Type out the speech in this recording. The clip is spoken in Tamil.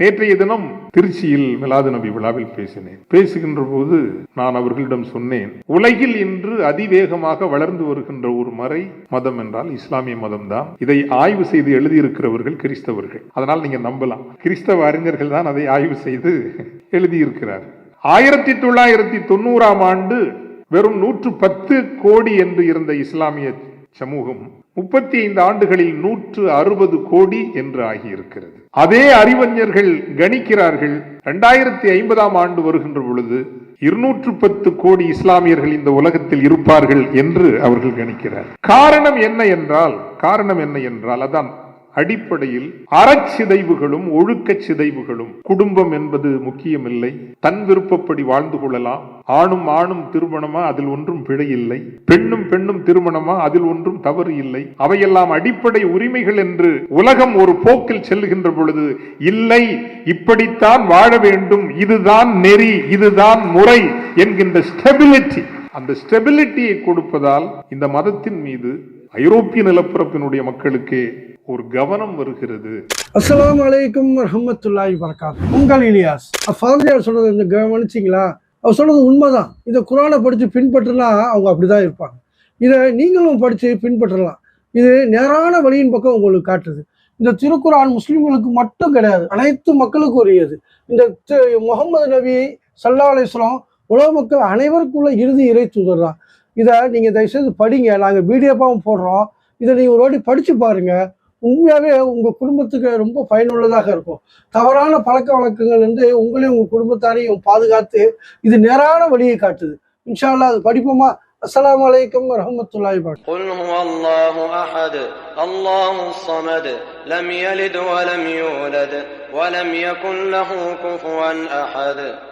நேற்றைய தினம் திருச்சியில் மிலாது நபி விழாவில் பேசினேன். பேசுகின்ற போது நான் அவர்களிடம் சொன்னேன் உலகில் இன்று அதிவேகமாக வளர்ந்து வருகின்ற ஒரு மறை மதம் என்றால் இஸ்லாமிய மதம் தான் இதை ஆய்வு செய்து எழுதியிருக்கிறவர்கள் கிறிஸ்தவர்கள். அதனால் நீங்க நம்பலாம். கிறிஸ்தவ அறிஞர்கள் தான் அதை ஆய்வு செய்து எழுதியிருக்கிறார். ஆயிரத்தி தொள்ளாயிரத்தி தொண்ணூறாம் ஆண்டு வெறும் நூற்று பத்து கோடி என்று இருந்த இஸ்லாமிய சமூகம் முப்பத்தி ஐந்து ஆண்டுகளில் நூற்று அறுபது கோடி என்று ஆகியிருக்கிறது. அதே அறிவஞர்கள் கணிக்கிறார்கள். இரண்டாயிரத்தி ஐம்பதாம் ஆண்டு வருகின்ற பொழுது இருநூற்று பத்து கோடி இஸ்லாமியர்கள் இந்த உலகத்தில் இருப்பார்கள் என்று அவர்கள் கணிக்கிறார் காரணம் என்ன என்றால் காரணம் என்ன என்றால் அதான் அடிப்படையில் அறச்சிதைவுகளும் ஒழுக்க சிதைவுகளும் குடும்பம் என்பது முக்கியமில்லை. தன் விருப்பப்படி வாழ்ந்து கொள்ளலாம். ஆணும் ஆணும் திருமணமா அதில் ஒன்றும் பிழை இல்லை. பெண்ணும் பெண்ணும் திருமணமா அதில் ஒன்றும் தவறு இல்லை. அவையெல்லாம் அடிப்படை உரிமைகள் என்று உலகம் ஒரு போக்கில் செல்லுகின்ற பொழுது இல்லை இப்படித்தான் வாழ வேண்டும். இதுதான் நெறி இதுதான் முறை என்கின்ற ஸ்டெபிலிட்டி. அந்த ஸ்டெபிலிட்டியை கொடுப்பதால் இந்த மதத்தின் மீது ஐரோப்பிய நிலப்பரப்பினுடைய மக்களுக்கு ஒரு கவனம் வருகிறது. அஸ்லாம் அலைக்கும் வரஹ்மத்துல்லாஹி வரகாத் உங்கள் இலியாஸ். ஃபாதரியார் சொல்றது இந்த கவனிச்சிங்களா? அவர் சொல்றது உண்மைதான். இதை குரானை படித்து பின்பற்றினா அவங்க அப்படிதான் இருப்பாங்க. இதை நீங்களும் படித்து பின்பற்றலாம். இது நேரான வழியின் பக்கம் உங்களுக்கு காட்டுது. இந்த திருக்குரான் முஸ்லிம்களுக்கு மட்டும் கிடையாது அனைத்து மக்களுக்கும் உரியது. இந்த முகமது நபி சல்லா அலிஸ்லாம் உலக மக்கள் அனைவருக்குள்ள இறுதி இறை தூதர் தான் இதை நீங்கள் தயவுசெய்து படிங்க. நாங்கள் வீடியோப்பாகவும் போடுறோம். இதை நீங்கள் ஒரு வாட்டி படித்து பாருங்கள் உண்மையாகவே உங்கள் குடும்பத்துக்கு ரொம்ப பயனுள்ளதாக இருக்கும். தவறான பழக்க வழக்கங்கள் வந்து உங்களையும் உங்கள் குடும்பத்தாரையும் பாதுகாத்து இது நேரான வழியை காட்டுது. இன்ஷா அல்லாஹ் அது படிப்போமா? அஸ்ஸலாமு அலைக்கும் வரஹ்மத்துல்லாஹி வபரகாத்துஹு